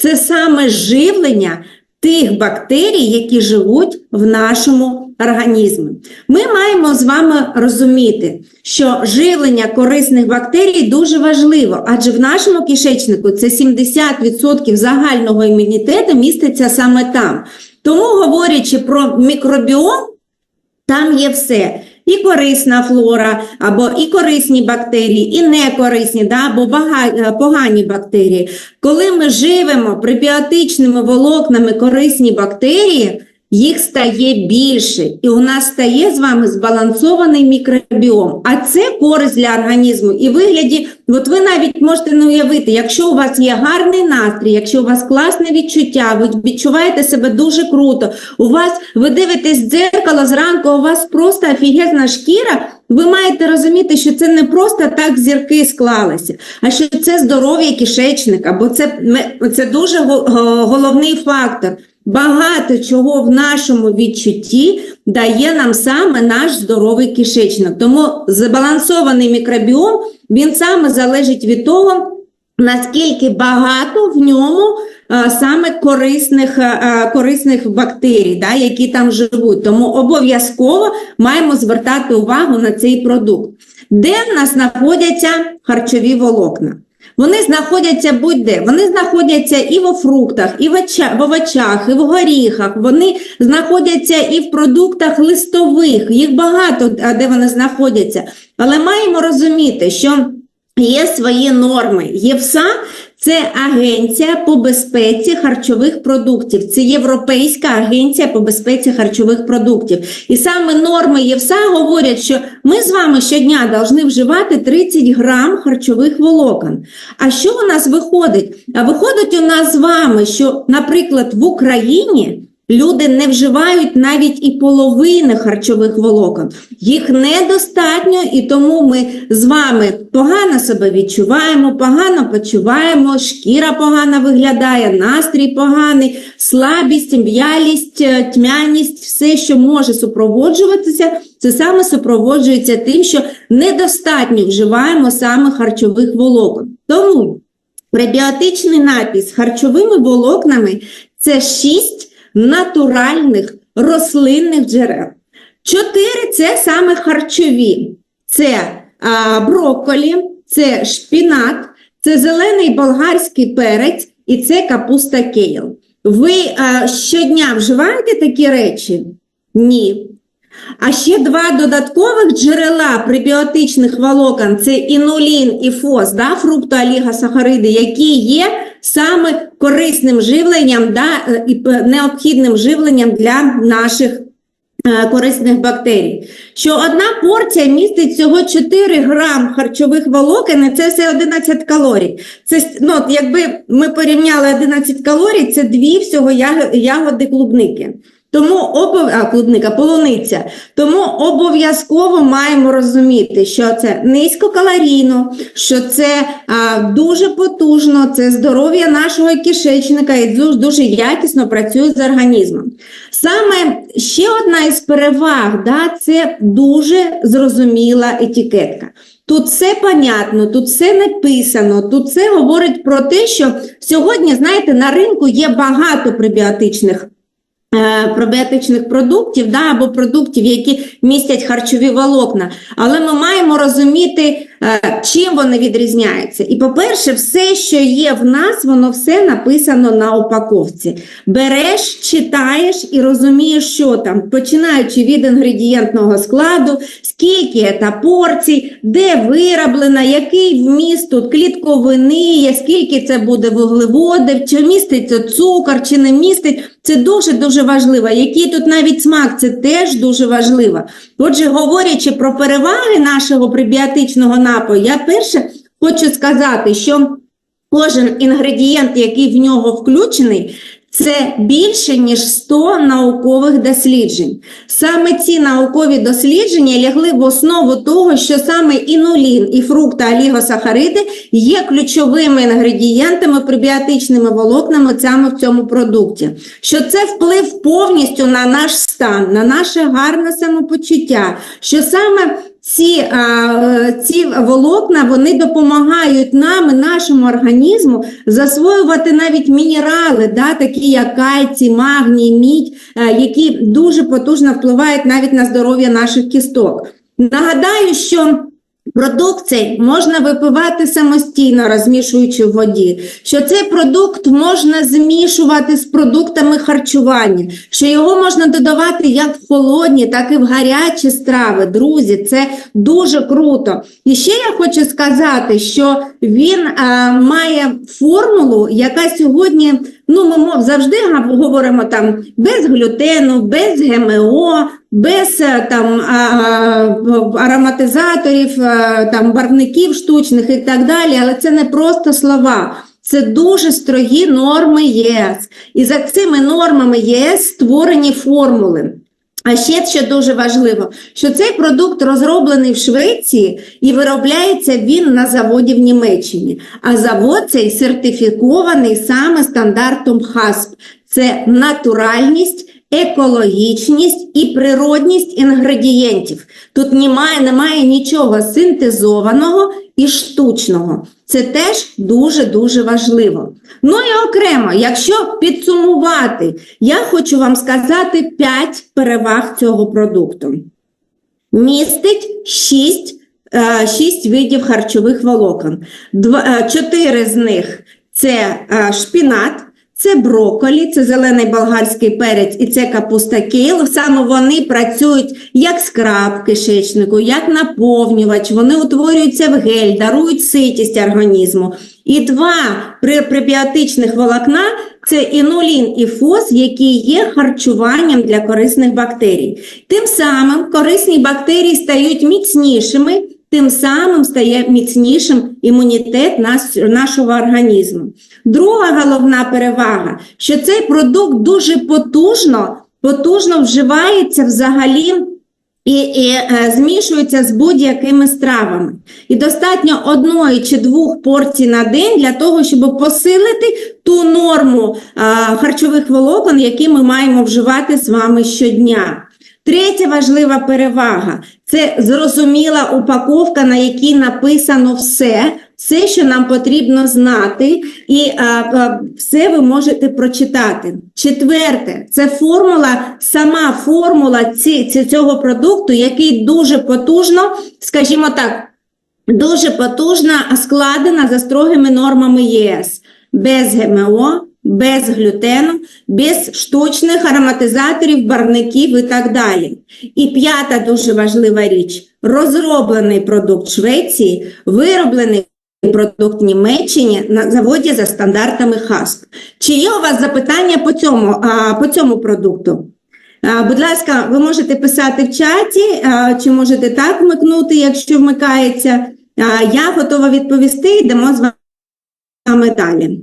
це саме живлення тих бактерій, які живуть в нашому організмі. Ми маємо з вами розуміти, що живлення корисних бактерій дуже важливо, адже в нашому кишечнику це 70% загального імунітету міститься саме там. Тому, говорячи про мікробіом, там є все. І корисна флора, або і корисні бактерії, і некорисні, да, або е, погані бактерії. Коли ми живемо прибіотичними волокнами корисні бактерії, їх стає більше, і у нас стає з вами збалансований мікробіом. А це користь для організму. І вигляді, от ви навіть можете не уявити, якщо у вас є гарний настрій, якщо у вас класне відчуття, ви відчуваєте себе дуже круто, у вас ви дивитесь дзеркало зранку, у вас просто офігезна шкіра. Ви маєте розуміти, що це не просто так зірки склалися, а що це здоров'я кишечника, бо це, це дуже го- го- головний фактор. Багато чого в нашому відчутті дає нам саме наш здоровий кишечник. Тому збалансований мікробіом він саме залежить від того, наскільки багато в ньому саме корисних, а, а, корисних бактерій, да, які там живуть. Тому обов'язково маємо звертати увагу на цей продукт. Де в нас знаходяться харчові волокна? Вони знаходяться будь-де. Вони знаходяться і во фруктах, і в, овочах, і в горіхах. Вони знаходяться і в продуктах листових. Їх багато, де вони знаходяться. Але маємо розуміти, що є свої норми. ЄФСА це агенція по безпеці харчових продуктів. Це Європейська агенція по безпеці харчових продуктів. І саме норми ЄВСА говорять, що ми з вами щодня повинні вживати 30 грам харчових волокон. А що у нас виходить? А виходить у нас з вами, що, наприклад, в Україні люди не вживають навіть і половини харчових волокон. Їх недостатньо, і тому ми з вами погано себе відчуваємо, погано почуваємо, шкіра погано виглядає, настрій поганий, слабість, в'ялість, е, тьмяність, все, що може супроводжуватися, це саме супроводжується тим, що недостатньо вживаємо саме харчових волокон. Тому пребіотичний напій з харчовими волокнами це 6 натуральних рослинних джерел. Чотири це саме харчові: це а, брокколі, це шпінат, це зелений болгарський перець і це капуста кейл. Ви а, щодня вживаєте такі речі? Ні. А ще два додаткових джерела пребіотичних волокон це інулін і фос, да, фруктоолігосахариди, які є саме корисним живленням да, е, і необхідним живленням для наших е, корисних бактерій. Що одна порція містить всього 4 грам харчових волокон, і це все 11 калорій. Це ну, якби ми порівняли 11 калорій, це дві всього ягоди клубники. Тому обов... а, клубника, полуниця. Тому обов'язково маємо розуміти, що це низькокалорійно, що це а, дуже потужно, це здоров'я нашого кишечника і дуже, дуже якісно працює з організмом. Саме ще одна із переваг, да, це дуже зрозуміла етикетка. Тут все понятно, тут все написано, тут все говорить про те, що сьогодні, знаєте, на ринку є багато пребіотичних е, пробіотичних продуктів да, або продуктів, які містять харчові волокна. Але ми маємо розуміти, е, чим вони відрізняються. І, по-перше, все, що є в нас, воно все написано на упаковці. Береш, читаєш і розумієш, що там, починаючи від інгредієнтного складу, скільки це порцій, де вироблена, який вміст тут клітковини, скільки це буде вуглеводів, чи міститься цукор, чи не містить. Це дуже-дуже важливо. Який тут навіть смак, це теж дуже важливо. Отже, говорячи про переваги нашого пребіотичного напою, я перше хочу сказати, що кожен інгредієнт, який в нього включений, це більше ніж 100 наукових досліджень. Саме ці наукові дослідження лягли в основу того, що саме інулін і фрукта-олігосахариди є ключовими інгредієнтами, пребіотичними волокнами саме в цьому продукті. Що це вплив повністю на наш стан, на наше гарне самопочуття, що саме ці, е, ці волокна вони допомагають нам, нашому організму засвоювати навіть мінерали, да, такі як кальцій, магній, мідь, е, які дуже потужно впливають навіть на здоров'я наших кісток. Нагадаю, що Продукт цей можна випивати самостійно, розмішуючи в воді, що цей продукт можна змішувати з продуктами харчування, що його можна додавати як в холодні, так і в гарячі страви. Друзі, це дуже круто. І ще я хочу сказати, що він а, має формулу, яка сьогодні, ну, ми мов, завжди говоримо там без глютену, без ГМО, без е, там ароматизаторів, там барвників штучних і так далі, але це не просто слова. Це дуже строгі норми ЄС. І за цими нормами ЄС створені формули. А ще що дуже важливо, що цей продукт розроблений в Швеції і виробляється він на заводі в Німеччині. А завод цей сертифікований саме стандартом ХАСП. Це натуральність, екологічність і природність інгредієнтів. Тут немає, немає нічого синтезованого і штучного. Це теж дуже-дуже важливо. Ну і окремо, якщо підсумувати, я хочу вам сказати 5 переваг цього продукту. Містить 6, 6 видів харчових волокон. Два- е, Чотири з них це е, шпінат, це брокколі, це зелений болгарський перець і це капуста кейл. Саме вони працюють як скраб кишечнику, як наповнювач. Вони утворюються в гель, дарують ситість організму. І два пребіотичних волокна це інулін і фос, які є харчуванням для корисних бактерій. Тим самим корисні бактерії стають міцнішими, тим самим стає міцнішим імунітет нашого організму. Друга головна перевага, що цей продукт дуже потужно, потужно вживається взагалі. І, і е, змішується з будь-якими стравами. І достатньо одної чи двох порцій на день для того, щоб посилити ту норму а, харчових волокон, які ми маємо вживати з вами щодня. Третя важлива перевага це зрозуміла упаковка, на якій написано все, все, що нам потрібно знати, і а, а, все ви можете прочитати. Четверте, це формула, сама формула ці, ці- цього продукту, який дуже потужно, скажімо так, дуже потужно складена за строгими нормами ЄС. Без ГМО, без глютену, без штучних ароматизаторів, барвників і так далі. І п'ята дуже важлива річ: розроблений продукт Швеції, вироблений продукт Німеччині на заводі за стандартами ХАСП. Чи є у вас запитання по цьому, а, по цьому продукту? А, Будь ласка, ви можете писати в чаті, а, чи можете так вмикнути, якщо вмикається. А, Я готова відповісти, йдемо з вами далі.